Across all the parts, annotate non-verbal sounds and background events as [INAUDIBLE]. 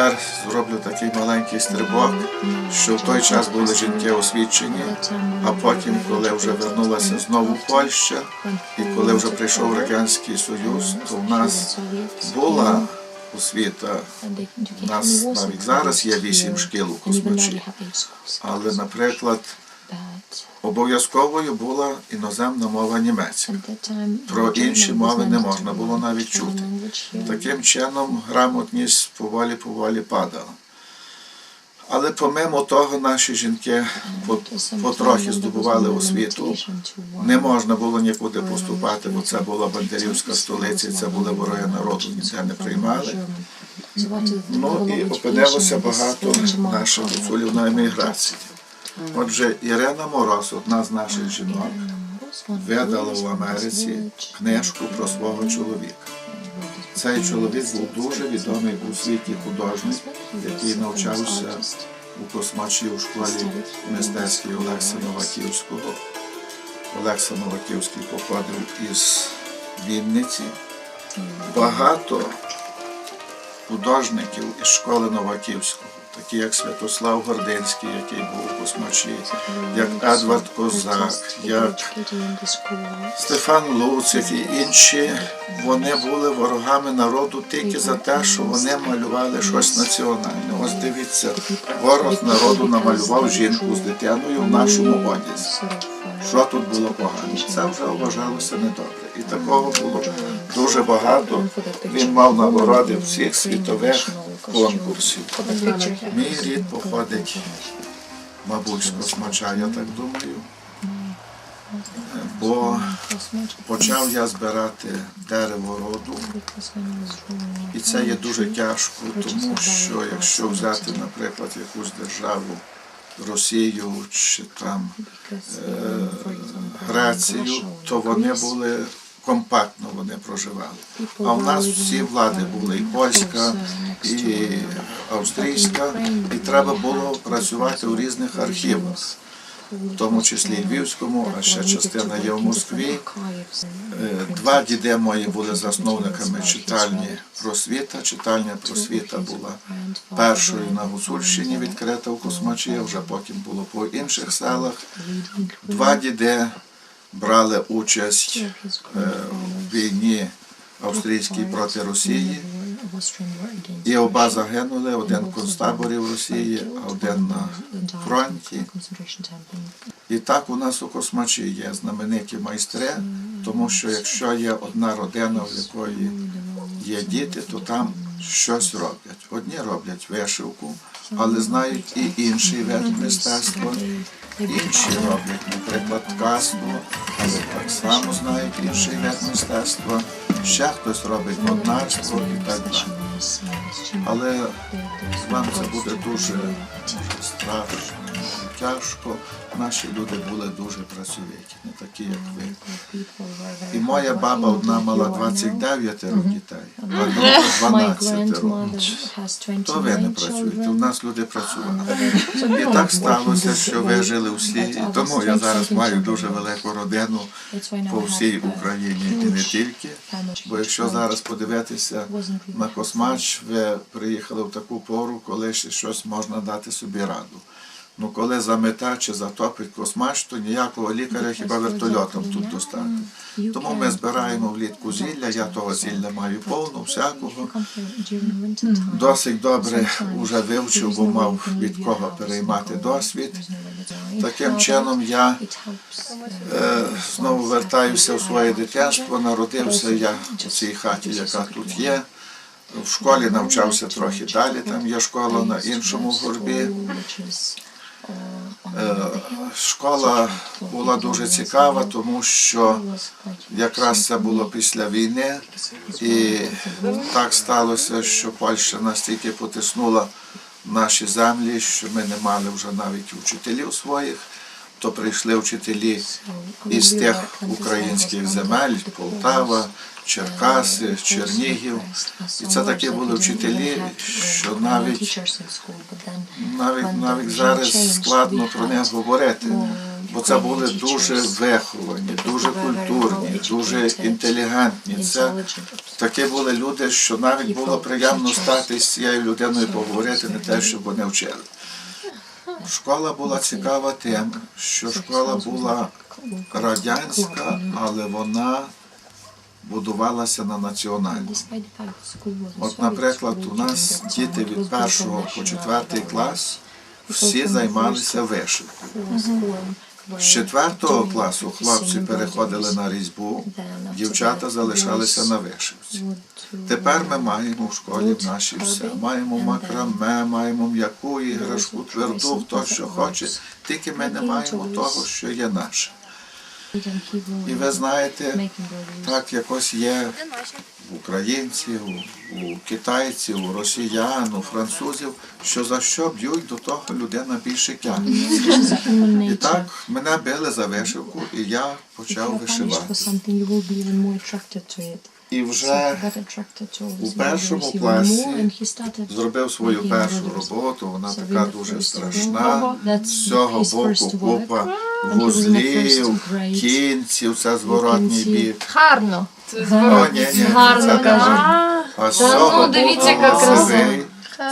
тепер зроблю такий маленький стрибок, що в той час були жінки освічені, а потім, коли вже вернулася знову Польща, і коли вже прийшов Радянський Союз, то в нас була освіта. У нас навіть зараз є вісім шкіл у Космачі. Але, наприклад, обов'язковою була іноземна мова німецька. про інші мови не можна було навіть чути. Таким чином грамотність поволі-поволі падала. Але помимо того, наші жінки потрохи здобували освіту. Не можна було нікуди поступати, бо це була Бандерівська столиця, це були вороги народу, ніде не приймали. Ну і опинилося багато наших гуцулів на еміграції. Отже, Ірена Мороз, одна з наших жінок, видала в Америці книжку про свого чоловіка. Цей чоловік був дуже відомий у світі художник, який навчався у космачі у школі мистецькій Олекса Новаківського. Олекса Новаківський походив із Вінниці. Багато художників із школи Новаківського, такі як Святослав Гординський, який був у космачі, як Едвард Козак, як Стефан Луцик і інші, вони були ворогами народу тільки за те, що вони малювали щось національне. Ось дивіться, ворог народу намалював жінку з дитиною в нашому одязі. Що тут було погано? Це вже вважалося недобре. І такого було дуже багато. Він мав нагороди всіх світових конкурсів. Мій рід походить, мабуть, з космача, я так думаю. Бо почав я збирати дерево роду, і це є дуже тяжко, тому що якщо взяти, наприклад, якусь державу, Росію чи там е, Грецію, то вони були компактно вони проживали. А в нас всі влади були і польська, і австрійська, і треба було працювати у різних архівах, в тому числі Львівському, а ще частина є в Москві. Е, Два діди мої були засновниками читальні просвіта. Читальня просвіта була першою на Гуцульщині відкрита в Космачі, вже потім було по інших селах. Два діди брали участь е, в війні австрійській проти Росії. І оба загинули, один в концтаборі в Росії, а один на фронті. І так у нас у Космачі є знамениті майстри, тому що якщо є одна родина, в якої є діти, то там щось роблять. Одні роблять вишивку, але знають і інший вид мистецтва. Інші роблять, наприклад, ткацтво, але так само знають інший вид мистецтва. Ще хтось робить моднарство і так далі. Але вам це буде дуже страшно, тяжко. Наші люди були дуже працьовиті, не такі, як ви. І моя баба одна мала 29 дітей, а друга 12 років. То ви не працюєте, у нас люди працювали. І так сталося, що ви жили всі. І тому я зараз маю дуже велику родину по всій Україні і не тільки. Бо якщо зараз подивитися на космач, ви приїхали в таку пору, коли ще щось можна дати собі раду. Ну коли замета чи затопить космач, то ніякого лікаря хіба вертольотом тут достати. Тому ми збираємо влітку зілля, я того зілля маю повну, всякого. Досить добре вже вивчив, бо мав від кого переймати досвід. Таким чином я е, знову вертаюся в своє дитинство, народився я у цій хаті, яка тут є. В школі навчався трохи далі, там є школа на іншому горбі. Школа була дуже цікава, тому що якраз це було після війни, і так сталося, що Польща настільки потиснула наші землі, що ми не мали вже навіть учителів своїх. То прийшли вчителі із тих українських земель Полтава, Черкаси, Чернігів. І це такі були вчителі, що навіть навіть навіть зараз складно про них говорити. бо це були дуже виховані, дуже культурні, дуже інтелігентні. Це такі були люди, що навіть було приємно стати з цією людиною поговорити, не те, щоб вони вчили. Школа була цікава тим, що школа була радянська, але вона будувалася на національному. От, наприклад, у нас діти від першого по четвертий клас всі займалися вишивкою. З четвертого класу хлопці переходили на різьбу, дівчата залишалися на вишивці. Тепер ми маємо в школі в нашій все. Маємо макраме, маємо м'яку іграшку, тверду, хто що хоче, тільки ми не маємо того, що є наше. І ви знаєте, так якось є в українців, у китайців, у росіян, у французів, що за що б'ють до того людина більше тягне. І так мене били за вишивку, і я почав вишивати. І вже у першому класі зробив свою першу роботу, вона така дуже страшна. З цього боку купа вузлів, кінців, це зворотній бік. Гарно. О, ні, ні, Гарно це кажу. А з цього ну, дивіться, боку яка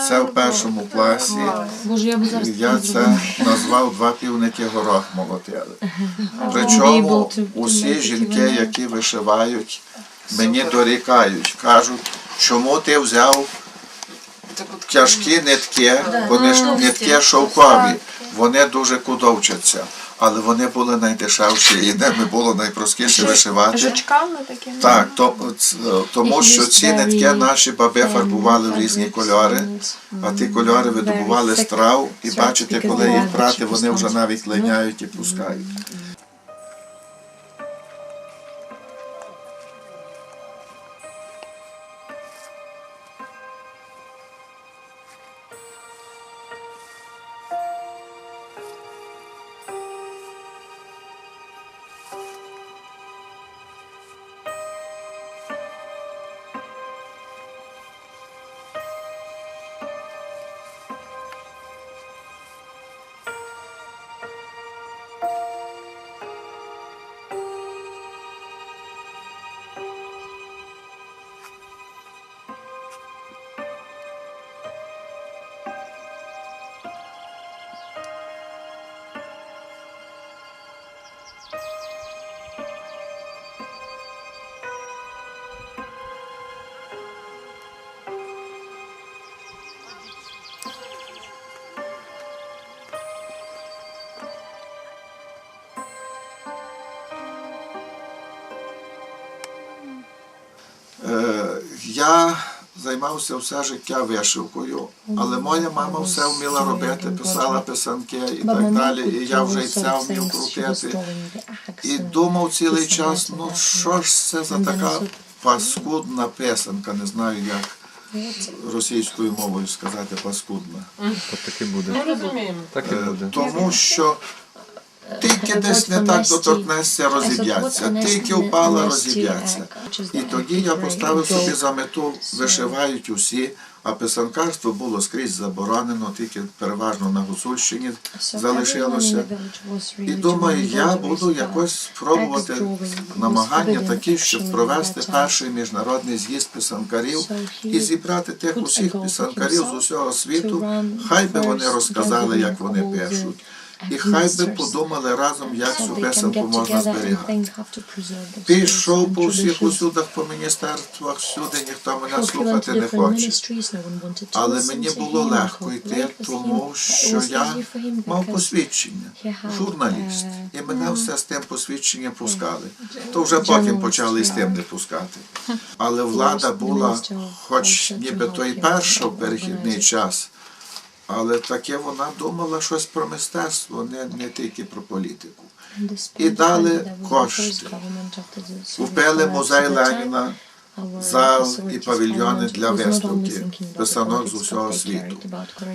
Це в першому класі. Боже, я б зараз Я це назвав два півники горох молотили. [LAUGHS] Причому усі жінки, які вишивають, мені дорікають, кажуть, чому ти взяв тяжкі нитки, вони ж нитки шовкові, вони дуже кудовчаться, але вони були найдешевші і ними було найпростіше вишивати. Жучками такими? Так, то, тому що ці нитки наші баби фарбували в різні кольори, а ті кольори видобували з трав, і бачите, коли їх прати, вони вже навіть линяють і пускають. Я займався все життя вишивкою, але моя мама все вміла робити, писала писанки і так далі. І я вже й це вмів крутити. І думав цілий час, ну що ж це за така паскудна писанка, не знаю як російською мовою сказати паскудна. Так таки буде. Ми розуміємо. Так і Е, буде. Тому що тільки десь не так доторкнешся, розіб'ється, тільки впала, розіб'ється. І тоді я поставив собі за мету, вишивають усі, а писанкарство було скрізь заборонено, тільки переважно на Гуцульщині залишилося. І думаю, я буду якось спробувати намагання такі, щоб провести перший міжнародний з'їзд писанкарів і зібрати тих усіх писанкарів з усього світу. Хай би вони розказали, як вони пишуть. І хай би подумали разом, як цю писанку можна зберігати. Пішов по всіх усюдах, по міністерствах, всюди ніхто мене слухати не хоче. Але мені було легко йти, тому що я мав посвідчення, журналіст. І мене все з тим посвідченням пускали. То вже потім почали з тим не пускати. Але [LAUGHS] влада була, хоч ніби той перший перехідний час, але таке вона думала щось про мистецтво, не, не тільки про політику. І дали кошти. Купили музей Леніна, зал і павільйони для виставки писанок з усього світу.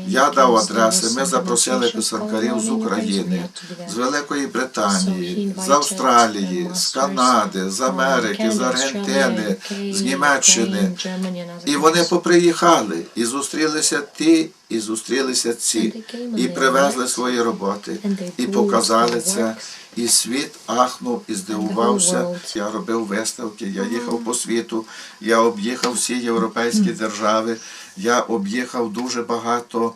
Я дав адреси, ми запросили писанкарів з України, з Великої Британії, з Австралії, з Канади, з Америки, з Аргентини, з Німеччини. І вони поприїхали, і зустрілися ті, і зустрілися ці, і привезли свої роботи, і показали це. І світ ахнув і здивувався. Я робив виставки, я їхав по світу, я об'їхав всі європейські держави, я об'їхав дуже багато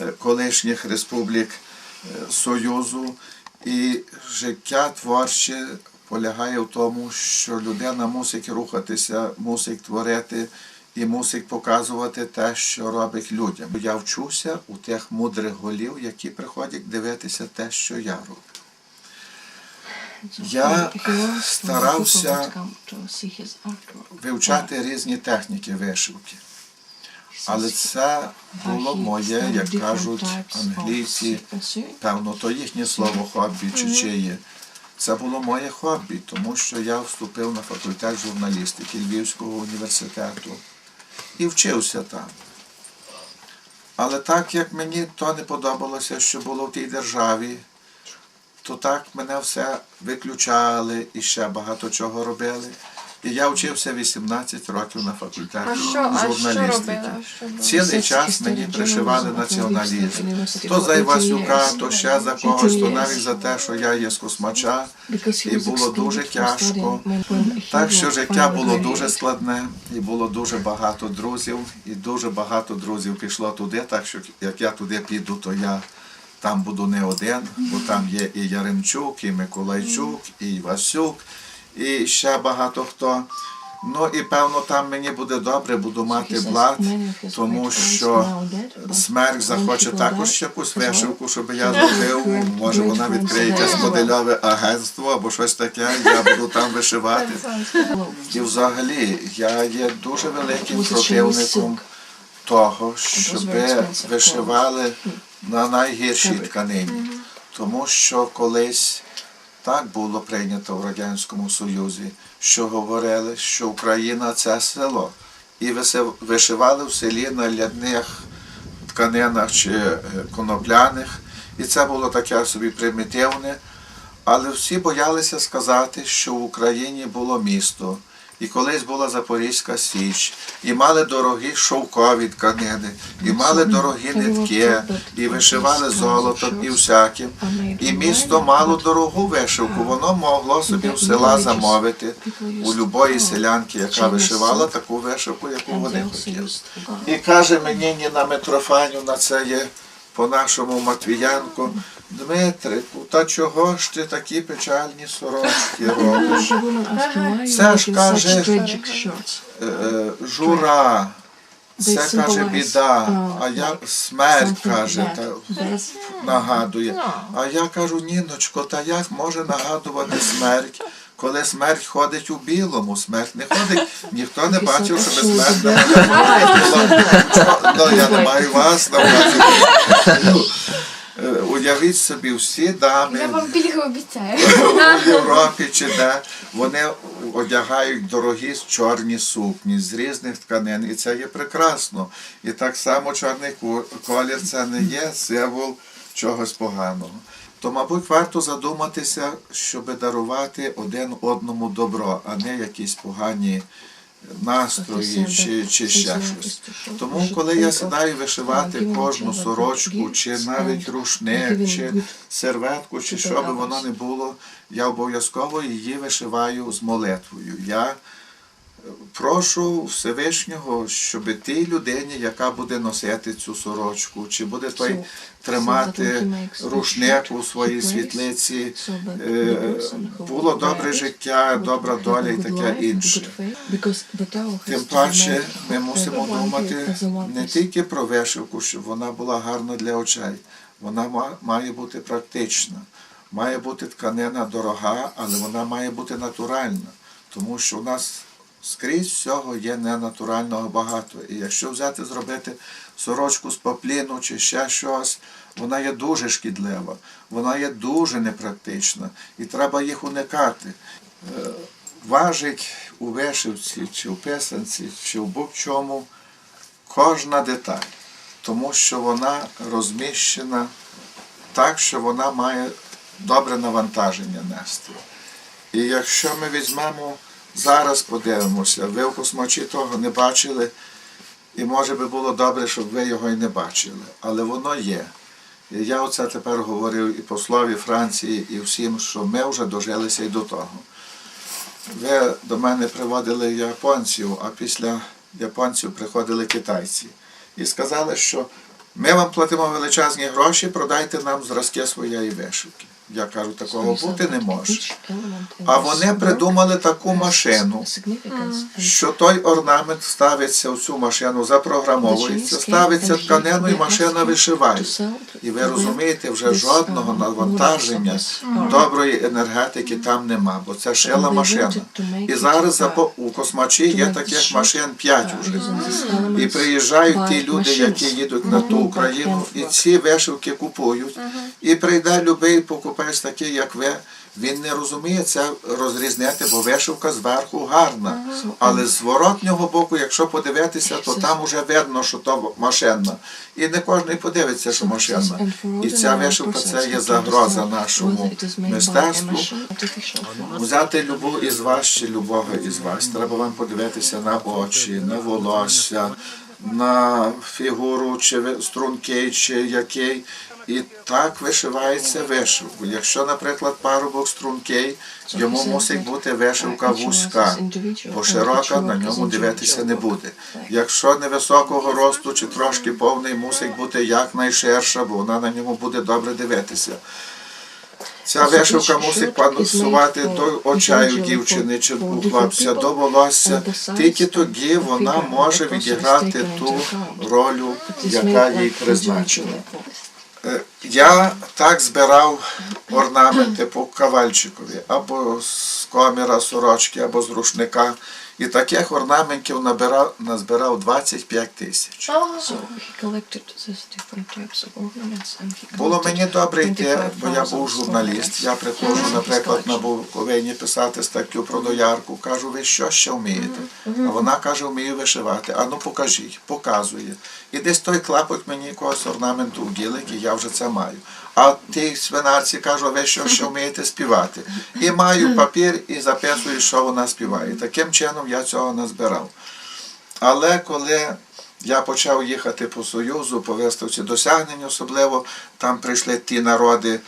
е, колишніх республік е, Союзу. І життя творче полягає в тому, що людина мусить рухатися, мусить творити і мусить показувати те, що робить людям. Я вчуся у тих мудрих голів, які приходять дивитися те, що я роблю. Я старався вивчати різні техніки вишивки. Але це було моє, як кажуть англійці, певно, то їхнє слово хобі чи чиє. Це було моє хобі, тому що я вступив на факультет журналістики Львівського університету і вчився там. Але так як мені то не подобалося, що було в тій державі, то так мене все виключали і ще багато чого робили. І я вчився 18 років на факультеті журналістики. Цілий час мені пришивали націоналізм. То за Івасюка, то ще за когось, то навіть за те, що я є з космача. І було дуже тяжко. Так що життя було дуже складне, і було дуже багато друзів, і дуже багато друзів пішло туди. Так що як я туди піду, то я там буду не один, бо там є і Яремчук, і Миколайчук, і Івасюк, і ще багато хто. Ну і певно там мені буде добре, буду мати блат, тому що смерть захоче також якусь вишивку, щоб я зробив. Може вона відкриє якесь модельове агентство або щось таке, я буду там вишивати. І взагалі я є дуже великим противником того, щоб вишивали на найгіршій тканині. Тому що колись так було прийнято в Радянському Союзі, що говорили, що Україна це село. І вишивали в селі на лядних тканинах чи е, конопляних. І це було таке собі примітивне. Але всі боялися сказати, що в Україні було місто, і колись була Запорізька Січ, і мали дорогі шовкові тканини, і мали дорогі нитки, і вишивали золотом і всяким. І місто мало дорогу вишивку, воно могло собі в села замовити у любої селянки, яка вишивала таку вишивку, яку вони хотіли. І каже мені Ніна Митрофанівна, це є по-нашому Матвіянко, Дмитрику, та чого ж ти такі печальні сорочки робиш? Це ж каже Е, е, Жура, це каже біда, а я смерть каже, та нагадує. А я кажу, Ніночко, та як може нагадувати смерть? Коли смерть ходить у білому, смерть не ходить, ніхто не бачив, щоб смерть на мене. Ну, я не маю вас на увазі. Е, Уявіть собі, всі дами Я вам пільги обіцяю. у Європі чи де вони одягають дорогі чорні сукні з різних тканин, і це є прекрасно. І так само чорний колір це не є символ чогось поганого. То, мабуть, варто задуматися, щоб дарувати один одному добро, а не якісь погані настрої чи, чи ще щось. Тому, коли я сідаю вишивати кожну сорочку, чи навіть рушник, чи серветку, чи що би воно не було, я обов'язково її вишиваю з молитвою. Я прошу Всевишнього, щоб тій людині, яка буде носити цю сорочку, чи буде той тримати рушник у своїй світлиці, е, було добре життя, добра доля і таке інше. Тим паче ми мусимо думати не тільки про вишивку, щоб вона була гарна для очей. Вона ма- має бути практична. Має бути тканина дорога, але вона має бути натуральна. Тому що у нас скрізь всього є ненатурального багато. І якщо взяти зробити сорочку з попліну чи ще щось, вона є дуже шкідлива, вона є дуже непрактична і треба їх уникати. Е, Важить у вишивці, чи в писанці, чи в будь-чому кожна деталь, тому що вона розміщена так, що вона має добре навантаження нести. І якщо ми візьмемо зараз, подивимося, ви в космачі того не бачили, і може би було добре, щоб ви його і не бачили, але воно є. І я оце тепер говорив і послові Франції, і всім, що ми вже дожилися і до того. Ви до мене приводили японців, а після японців приходили китайці. І сказали, що ми вам платимо величезні гроші, продайте нам зразки своєї вишивки. Я кажу, такого бути не може. А вони придумали таку машину, що той орнамент ставиться в цю машину, запрограмовується, ставиться тканину і машина вишиває. І ви розумієте, вже жодного навантаження доброї енергетики там нема, бо це шила машина. І зараз у космачі є таких машин 5 вже. І приїжджають ті люди, які їдуть на ту Україну, і ці вишивки купують. І прийде любий покупець, такий як ви. Він не розуміє це розрізнити, бо вишивка зверху гарна. Але з зворотнього боку, якщо подивитися, то там вже видно, що то машинна. І не кожен подивиться, що машинна. І ця вишивка це є загроза нашому мистецтву. Взяти любов із вас чи любого із вас. Треба вам подивитися на очі, на волосся, на фігуру, чи ви- стрункий, чи який. І так вишивається вишивку. Якщо, наприклад, парубок стрункий, йому мусить бути вишивка вузька, бо широка на ньому дивитися не буде. Якщо невисокого росту чи трошки повний, мусить бути якнайширша, бо вона на ньому буде добре дивитися. Ця вишивка мусить пасувати до очаю дівчини чи хлопця, до волосся. Тільки тоді вона може відіграти ту роль, яка їй призначена. Е, Я так збирав орнаменти по кавальчикові, або з коміра сорочки, або з рушника. І таких орнаментів набирав, назбирав 25 тисяч. Було мені добре йти, бо я був журналіст. Я приходжу, наприклад, на Буковині писати статтю про доярку. Кажу, ви що ще вмієте? А вона каже, вмію вишивати. А ну покажіть, показує. І десь той клапоть мені якогось орнаменту вділить, і я вже це маю. А тій свинарці кажу, ви що ще вмієте співати? І маю папір і записую, що вона співає. Таким чином я цього назбирав. Але коли я почав їхати по Союзу, по виставці досягнень особливо, там прийшли ті народи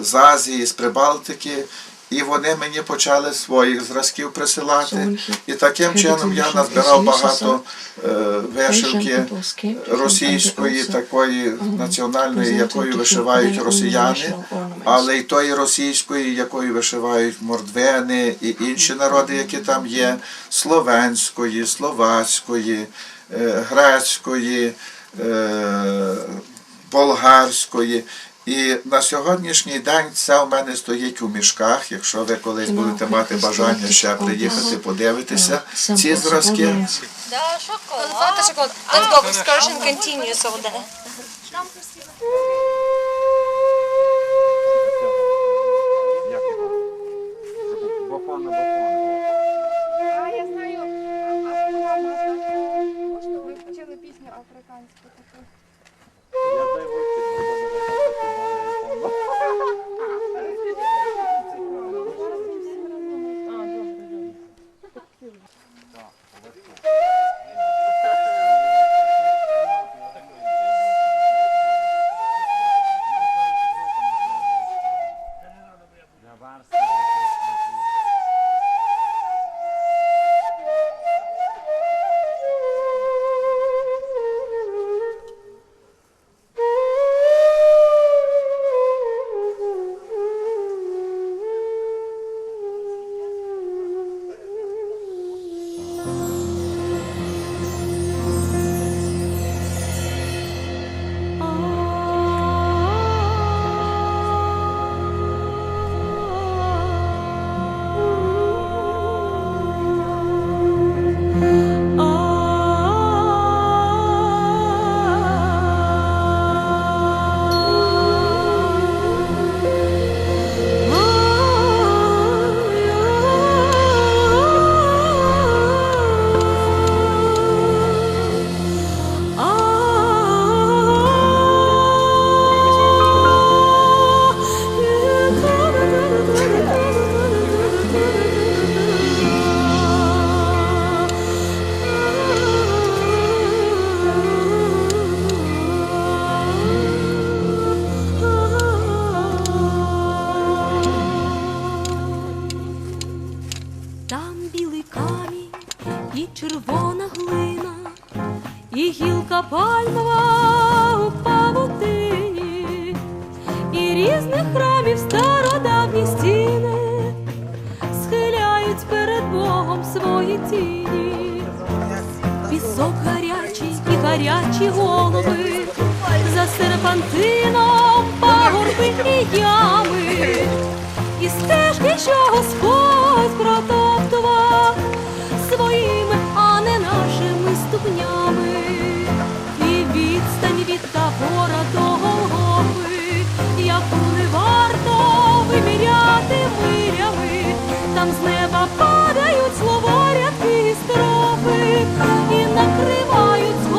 з Азії, з Прибалтики, і вони мені почали своїх зразків присилати. І таким чином я назбирав багато е, вишивки російської, такої національної, якою вишивають росіяни, але й тої російської, якою вишивають мордвени і інші народи, які там є, словенської, словацької, е, грецької, е, болгарської. І на сьогоднішній день це у мене стоїть у мішках. Якщо ви колись будете мати бажання ще приїхати подивитися, ці зразки. Да, шоколад. шоколад. Let's go. Discussion continues over there. Різних храмів стародавні стіни схиляють перед Богом свої тіні. Пісок гарячий і гарячі голови, за серпантином пагорби і ями, і стежки, що Господь протоптував своїми, а не нашими ступнями, хвилями, там з неба падають слова рядки і строфи і накривають.